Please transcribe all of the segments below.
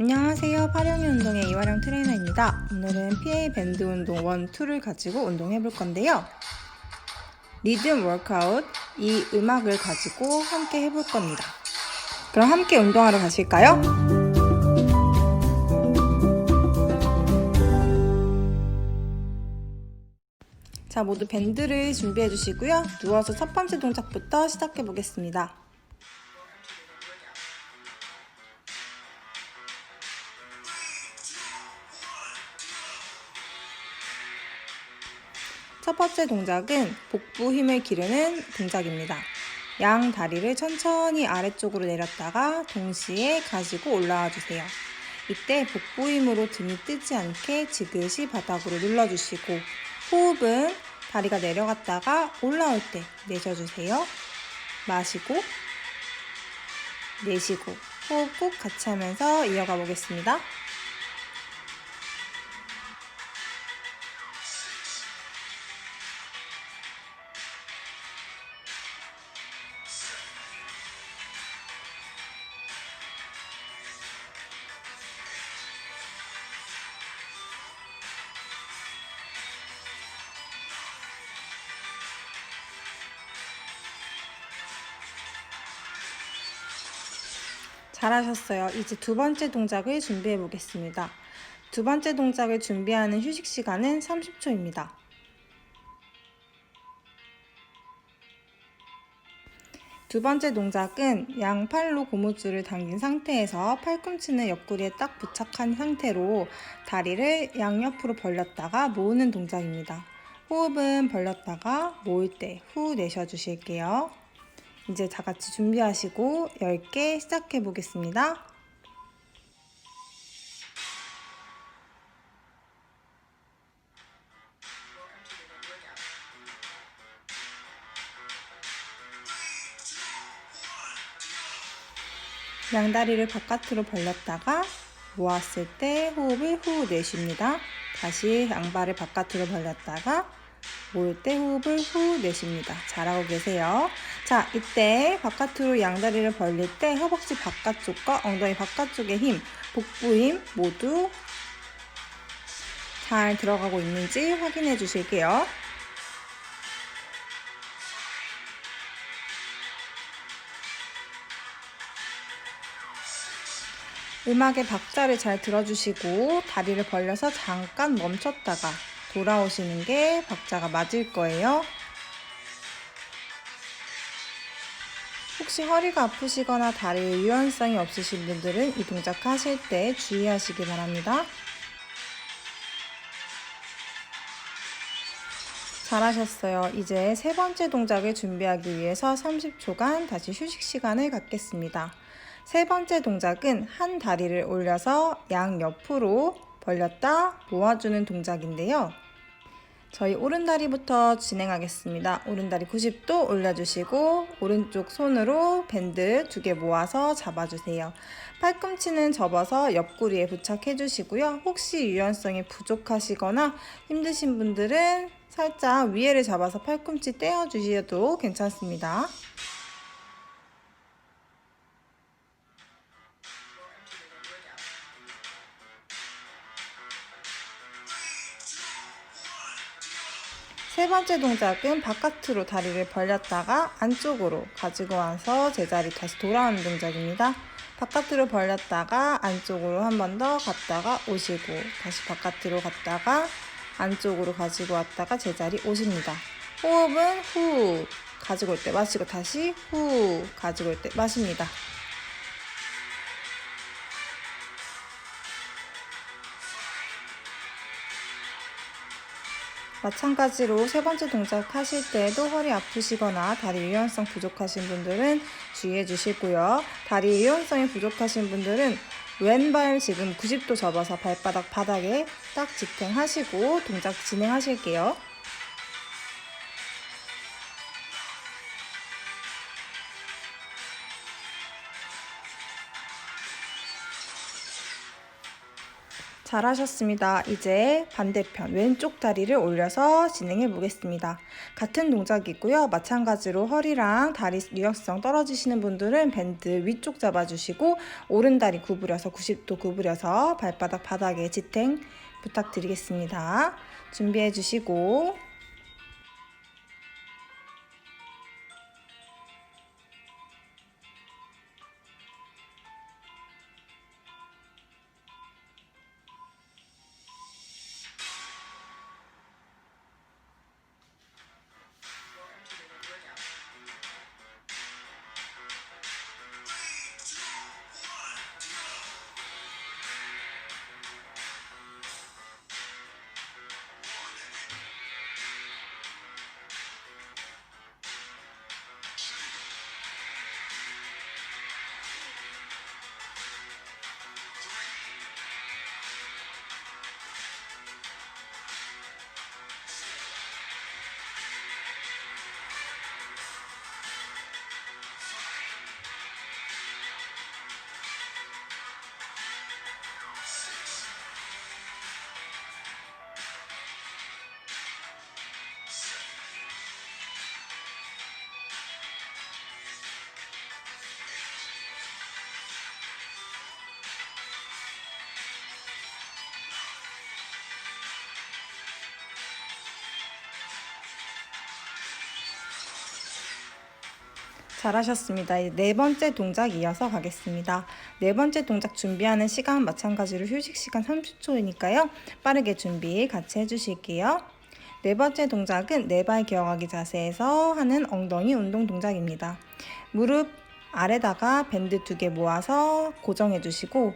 안녕하세요. 파령이 운동의 이화령 트레이너입니다. 오늘은 PA 밴드 운동 1, 2를 가지고 운동해 볼 건데요. 리듬 워크아웃, 이 음악을 가지고 함께 해볼 겁니다. 그럼 함께 운동하러 가실까요? 자, 모두 밴드를 준비해 주시고요. 누워서 첫 번째 동작부터 시작해 보겠습니다. 번째 동작은 복부 힘을 기르는 동작입니다. 양 다리를 천천히 아래쪽으로 내렸다가 동시에 가지고 올라와 주세요. 이때 복부 힘으로 등이 뜨지 않게 지그시 바닥으로 눌러주시고 호흡은 다리가 내려갔다가 올라올 때 내쉬어주세요. 마시고 내쉬고 호흡 꼭 같이 하면서 이어가 보겠습니다. 잘하셨어요. 이제 두 번째 동작을 준비해 보겠습니다. 두 번째 동작을 준비하는 휴식 시간은 30초입니다. 두 번째 동작은 양팔로 고무줄을 당긴 상태에서 팔꿈치는 옆구리에 딱 부착한 상태로 다리를 양옆으로 벌렸다가 모으는 동작입니다. 호흡은 벌렸다가 모을 때 후 내쉬어 주실게요. 이제 다 같이 준비하시고 10개 시작해 보겠습니다. 양다리를 바깥으로 벌렸다가 모았을 때 호흡을 후 내쉽니다. 다시 양발을 바깥으로 벌렸다가 모을 때 호흡을 후 내쉽니다. 잘하고 계세요. 자, 이때 바깥으로 양다리를 벌릴 때 허벅지 바깥쪽과 엉덩이 바깥쪽의 힘, 복부 힘 모두 잘 들어가고 있는지 확인해 주실게요. 음악의 박자를 잘 들어주시고 다리를 벌려서 잠깐 멈췄다가 돌아오시는 게 박자가 맞을 거예요. 혹시 허리가 아프시거나 다리에 유연성이 없으신 분들은 이 동작 하실 때 주의하시기 바랍니다. 잘하셨어요. 이제 세 번째 동작을 준비하기 위해서 30초간 다시 휴식 시간을 갖겠습니다. 세 번째 동작은 한 다리를 올려서 양 옆으로 벌렸다 모아주는 동작인데요. 저희 오른다리부터 진행하겠습니다. 오른다리 90도 올려주시고 오른쪽 손으로 밴드 두 개 모아서 잡아주세요. 팔꿈치는 접어서 옆구리에 부착해 주시고요. 혹시 유연성이 부족하시거나 힘드신 분들은 살짝 위에를 잡아서 팔꿈치 떼어 주셔도 괜찮습니다. 세 번째 동작은 바깥으로 다리를 벌렸다가 안쪽으로 가지고 와서 제자리 다시 돌아오는 동작입니다. 바깥으로 벌렸다가 안쪽으로 한 번 더 갔다가 오시고 다시 바깥으로 갔다가 안쪽으로 가지고 왔다가 제자리 오십니다. 호흡은 후 가지고 올 때 마시고 다시 후 가지고 올 때 마십니다. 마찬가지로 세 번째 동작 하실 때에도 허리 아프시거나 다리 유연성 부족하신 분들은 주의해 주시고요. 다리 유연성이 부족하신 분들은 왼발 지금 90도 접어서 발바닥 바닥에 딱 지탱하시고 동작 진행하실게요. 잘하셨습니다. 이제 반대편 왼쪽 다리를 올려서 진행해 보겠습니다. 같은 동작이고요. 마찬가지로 허리랑 다리 유연성 떨어지시는 분들은 밴드 위쪽 잡아주시고 오른 다리 구부려서 90도 구부려서 발바닥 바닥에 지탱 부탁드리겠습니다. 준비해 주시고 잘하셨습니다. 네 번째 동작 이어서 가겠습니다. 네 번째 동작 준비하는 시간 마찬가지로 휴식 시간 30초이니까요. 빠르게 준비 같이 해주실게요. 네 번째 동작은 네 발 기어가기 자세에서 하는 엉덩이 운동 동작입니다. 무릎 아래다가 밴드 두 개 모아서 고정해 주시고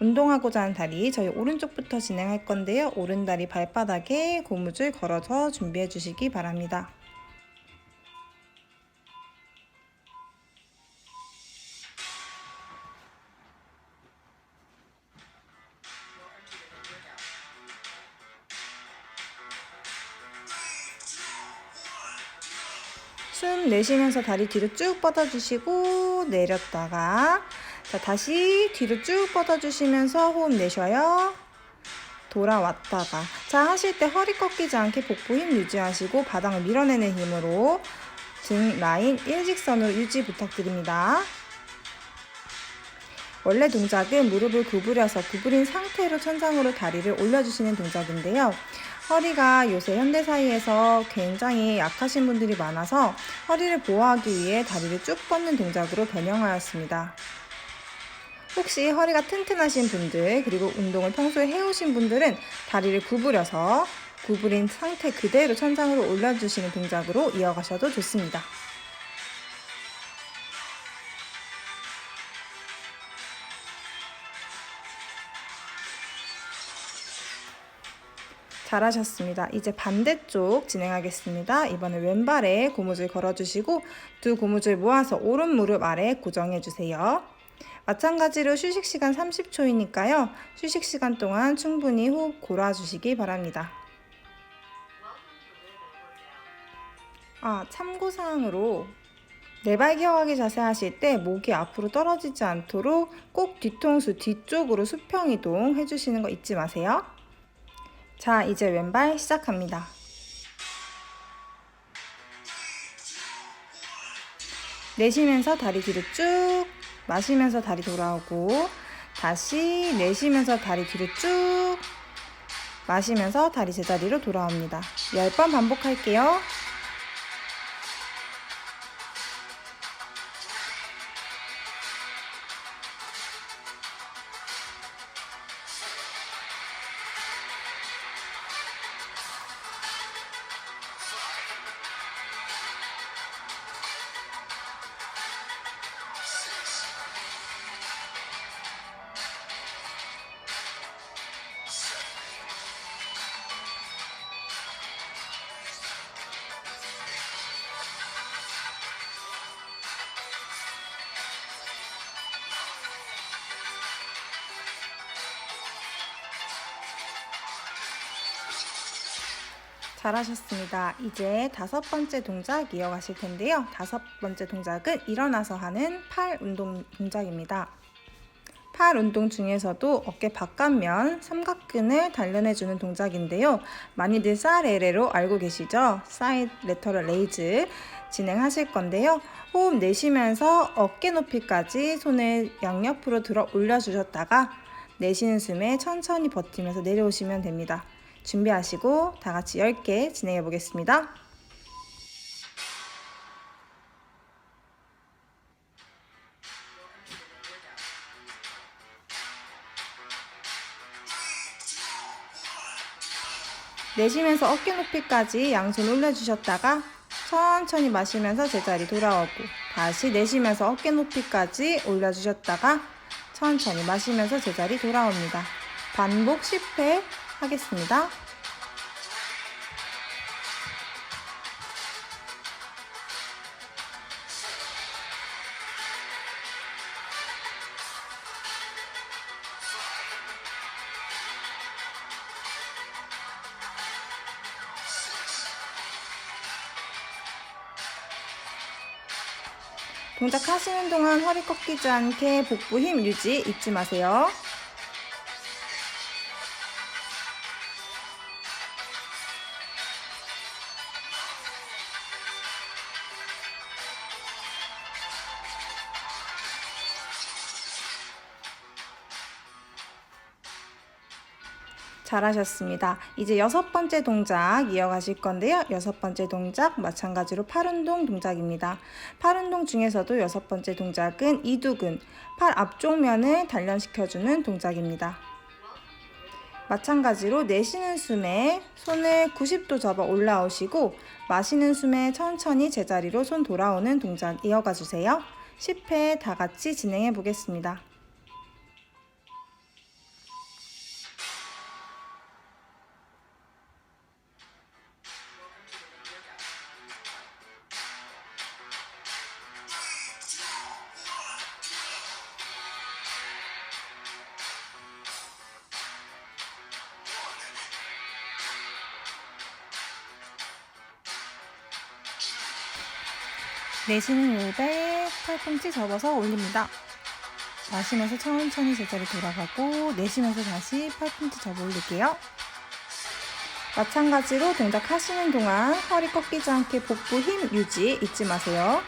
운동하고자 하는 다리 저희 오른쪽부터 진행할 건데요. 오른 다리 발바닥에 고무줄 걸어서 준비해 주시기 바랍니다. 내쉬면서 다리 뒤로 쭉 뻗어주시고 내렸다가 자 다시 뒤로 쭉 뻗어주시면서 호흡 내쉬어요. 돌아왔다가 자 하실 때 허리 꺾이지 않게 복부 힘 유지하시고 바닥을 밀어내는 힘으로 등 라인 일직선으로 유지 부탁드립니다. 원래 동작은 무릎을 구부려서 구부린 상태로 천장으로 다리를 올려주시는 동작인데요. 허리가 요새 현대사회에서 굉장히 약하신 분들이 많아서 허리를 보호하기 위해 다리를 쭉 뻗는 동작으로 변형하였습니다. 혹시 허리가 튼튼하신 분들 그리고 운동을 평소에 해오신 분들은 다리를 구부려서 구부린 상태 그대로 천장으로 올려주시는 동작으로 이어가셔도 좋습니다. 잘하셨습니다. 이제 반대쪽 진행하겠습니다. 이번에 왼발에 고무줄 걸어주시고 두 고무줄 모아서 오른 무릎 아래 고정해주세요. 마찬가지로 휴식 시간 30초이니까요. 휴식 시간 동안 충분히 호흡 골아주시기 바랍니다. 아, 참고사항으로 네발 기어가기 자세 하실 때 목이 앞으로 떨어지지 않도록 꼭 뒤통수 뒤쪽으로 수평 이동 해주시는 거 잊지 마세요. 자, 이제 왼발 시작합니다. 내쉬면서 다리 뒤로 쭉, 마시면서 다리 돌아오고, 다시 내쉬면서 다리 뒤로 쭉, 마시면서 다리 제자리로 돌아옵니다. 10번 반복할게요. 잘하셨습니다. 이제 다섯 번째 동작 이어가실 텐데요. 다섯 번째 동작은 일어나서 하는 팔 운동 동작입니다. 팔 운동 중에서도 어깨 바깥면 삼각근을 단련해주는 동작인데요. 많이들 사레레로 알고 계시죠? 사이드 레터럴 레이즈 진행하실 건데요. 호흡 내쉬면서 어깨 높이까지 손을 양옆으로 들어 올려주셨다가 내쉬는 숨에 천천히 버티면서 내려오시면 됩니다. 준비하시고 다 같이 10개 진행해 보겠습니다. 내쉬면서 어깨 높이까지 양손 올려주셨다가 천천히 마시면서 제자리 돌아오고 다시 내쉬면서 어깨 높이까지 올려주셨다가 천천히 마시면서 제자리 돌아옵니다. 반복 10회 하겠습니다. 동작 하시는 동안 허리 꺾이지 않게 복부 힘 유지 잊지 마세요. 잘하셨습니다. 이제 여섯 번째 동작 이어가실 건데요. 여섯 번째 동작 마찬가지로 팔 운동 동작입니다. 팔 운동 중에서도 여섯 번째 동작은 이두근, 팔 앞쪽 면을 단련시켜주는 동작입니다. 마찬가지로 내쉬는 숨에 손을 90도 접어 올라오시고 마시는 숨에 천천히 제자리로 손 돌아오는 동작 이어가 주세요. 10회 다 같이 진행해 보겠습니다. 내쉬는 호흡에 팔꿈치 접어서 올립니다. 마시면서 천천히 제자리 돌아가고 내쉬면서 다시 팔꿈치 접어 올릴게요. 마찬가지로 동작 하시는 동안 허리 꺾이지 않게 복부 힘 유지 잊지 마세요.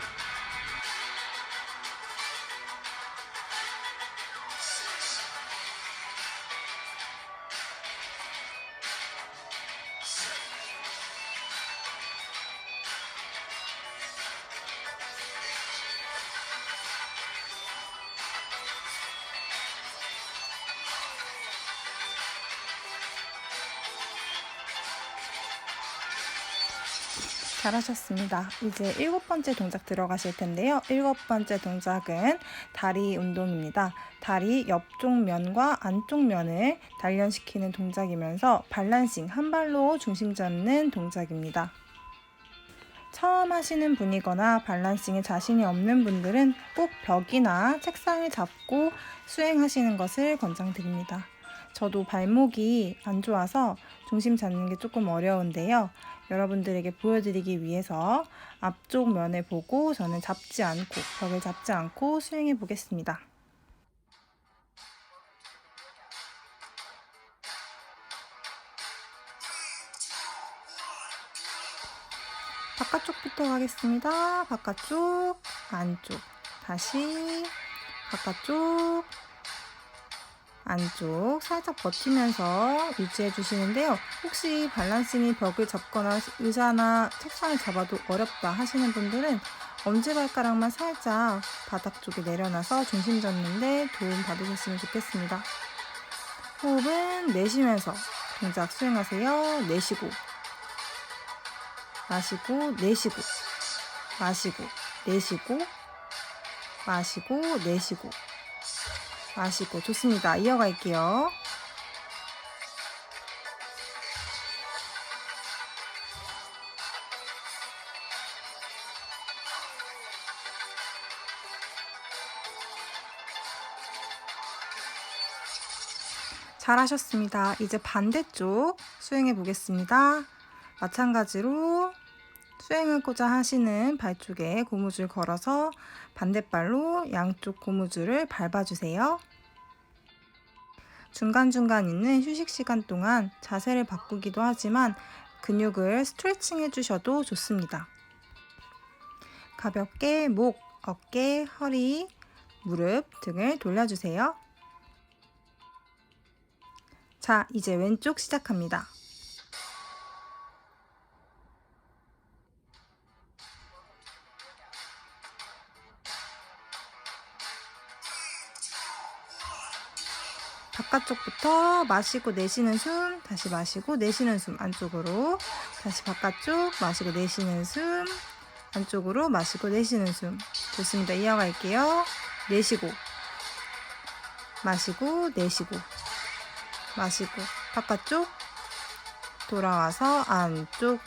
잘하셨습니다. 이제 일곱 번째 동작 들어가실 텐데요. 일곱 번째 동작은 다리 운동입니다. 다리 옆쪽 면과 안쪽 면을 단련시키는 동작이면서 발란싱 한 발로 중심 잡는 동작입니다. 처음 하시는 분이거나 밸런싱에 자신이 없는 분들은 꼭 벽이나 책상을 잡고 수행하시는 것을 권장드립니다. 저도 발목이 안 좋아서 중심 잡는 게 조금 어려운데요. 여러분들에게 보여드리기 위해서 앞쪽 면을 보고 저는 잡지 않고 벽을 잡지 않고 수행해 보겠습니다. 바깥쪽부터 가겠습니다. 바깥쪽, 안쪽, 다시 바깥쪽, 안쪽 살짝 버티면서 유지해 주시는데요. 혹시 밸런싱이 벽을 잡거나 의자나 책상을 잡아도 어렵다 하시는 분들은 엄지발가락만 살짝 바닥 쪽에 내려놔서 중심 잡는데 도움 받으셨으면 좋겠습니다. 호흡은 내쉬면서 동작 수행하세요. 내쉬고 마시고 내쉬고 마시고 내쉬고 마시고 내쉬고 마시고 좋습니다. 이어갈게요. 잘하셨습니다. 이제 반대쪽 수행해 보겠습니다. 마찬가지로 수행하고자 하시는 발 쪽에 고무줄 걸어서 반대발로 양쪽 고무줄을 밟아주세요. 중간중간 있는 휴식 시간 동안 자세를 바꾸기도 하지만 근육을 스트레칭 해주셔도 좋습니다. 가볍게 목, 어깨, 허리, 무릎 등을 돌려주세요. 자, 이제 왼쪽 시작합니다. 마시고 내쉬는 숨, 다시 마시고 내쉬는 숨 안쪽으로, 다시 바깥쪽 마시고 내쉬는 숨, 안쪽으로 마시고 내쉬는 숨. 좋습니다. 이어갈게요. 내쉬고, 마시고, 내쉬고, 마시고, 바깥쪽, 돌아와서 안쪽,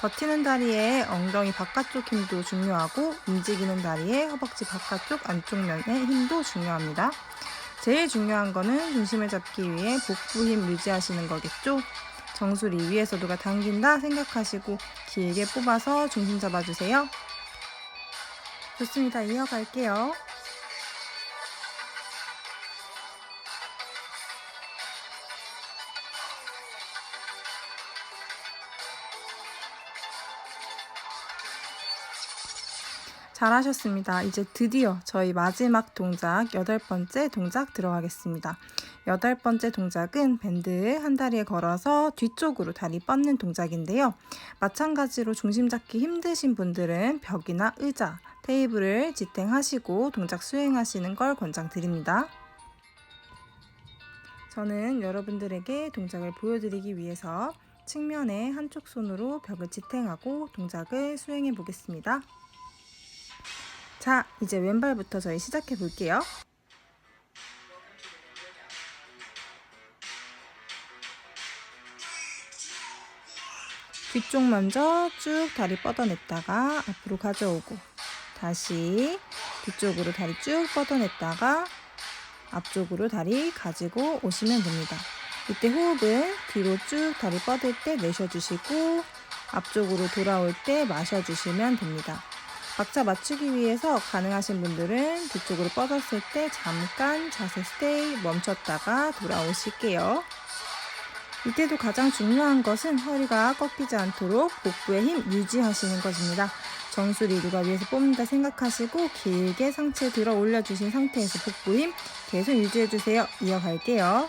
버티는 다리에 엉덩이 바깥쪽 힘도 중요하고, 움직이는 다리에 허벅지 바깥쪽 안쪽 면의 힘도 중요합니다. 제일 중요한 거는 중심을 잡기 위해 복부 힘 유지하시는 거겠죠? 정수리 위에서 누가 당긴다 생각하시고 길게 뽑아서 중심 잡아주세요. 좋습니다. 이어갈게요. 잘하셨습니다. 이제 드디어 저희 마지막 동작, 여덟 번째 동작 들어가겠습니다. 여덟 번째 동작은 밴드 한 다리에 걸어서 뒤쪽으로 다리 뻗는 동작인데요. 마찬가지로 중심 잡기 힘드신 분들은 벽이나 의자, 테이블을 지탱하시고 동작 수행하시는 걸 권장드립니다. 저는 여러분들에게 동작을 보여드리기 위해서 측면에 한쪽 손으로 벽을 지탱하고 동작을 수행해 보겠습니다. 자, 이제 왼발부터 저희 시작해 볼게요. 뒤쪽 먼저 쭉 다리 뻗어냈다가 앞으로 가져오고 다시 뒤쪽으로 다리 쭉 뻗어냈다가 앞쪽으로 다리 가지고 오시면 됩니다. 이때 호흡은 뒤로 쭉 다리 뻗을 때 내쉬어주시고 앞쪽으로 돌아올 때 마셔주시면 됩니다. 박자 맞추기 위해서 가능하신 분들은 뒤쪽으로 뻗었을 때 잠깐 자세 스테이 멈췄다가 돌아오실게요. 이때도 가장 중요한 것은 허리가 꺾이지 않도록 복부의 힘 유지하시는 것입니다. 정수리 누가 위에서 뽑는다 생각하시고 길게 상체 들어 올려주신 상태에서 복부 힘 계속 유지해주세요. 이어갈게요.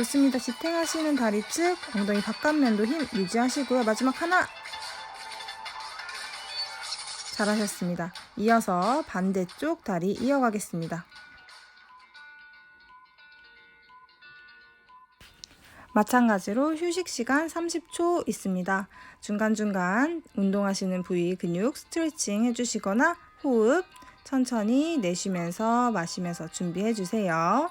좋습니다. 지탱하시는 다리 측 엉덩이 바깥면도 힘 유지하시고요. 마지막 하나. 잘하셨습니다. 이어서 반대쪽 다리 이어가겠습니다. 마찬가지로 휴식 시간 30초 있습니다. 중간중간 운동하시는 부위 근육 스트레칭 해주시거나 호흡 천천히 내쉬면서 마시면서 준비해 주세요.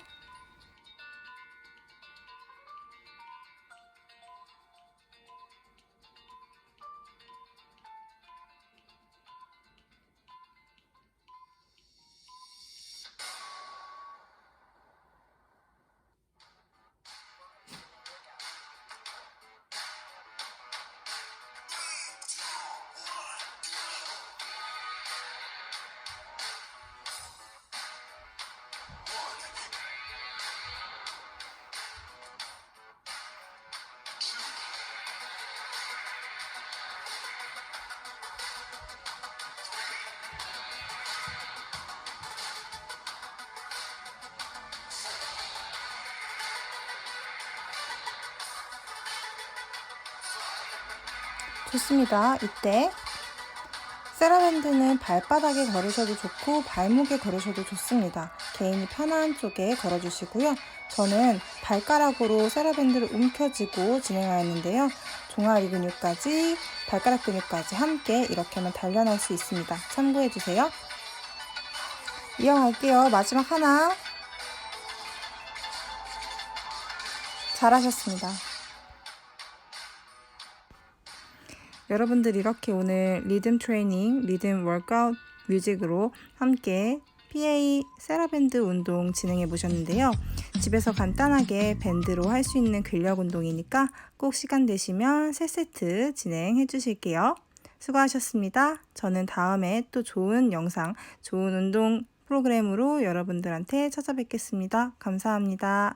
좋습니다. 이때 세라밴드는 발바닥에 걸으셔도 좋고 발목에 걸으셔도 좋습니다. 개인이 편한 쪽에 걸어주시고요. 저는 발가락으로 세라밴드를 움켜쥐고 진행하였는데요. 종아리 근육까지 발가락 근육까지 함께 이렇게 하면 단련할 수 있습니다. 참고해주세요. 이어갈게요. 마지막 하나. 잘하셨습니다. 여러분들 이렇게 오늘 리듬 트레이닝, 리듬 워크아웃 뮤직으로 함께 PA 세라밴드 운동 진행해 보셨는데요. 집에서 간단하게 밴드로 할 수 있는 근력 운동이니까 꼭 시간 되시면 3세트 진행해 주실게요. 수고하셨습니다. 저는 다음에 또 좋은 영상, 좋은 운동 프로그램으로 여러분들한테 찾아뵙겠습니다. 감사합니다.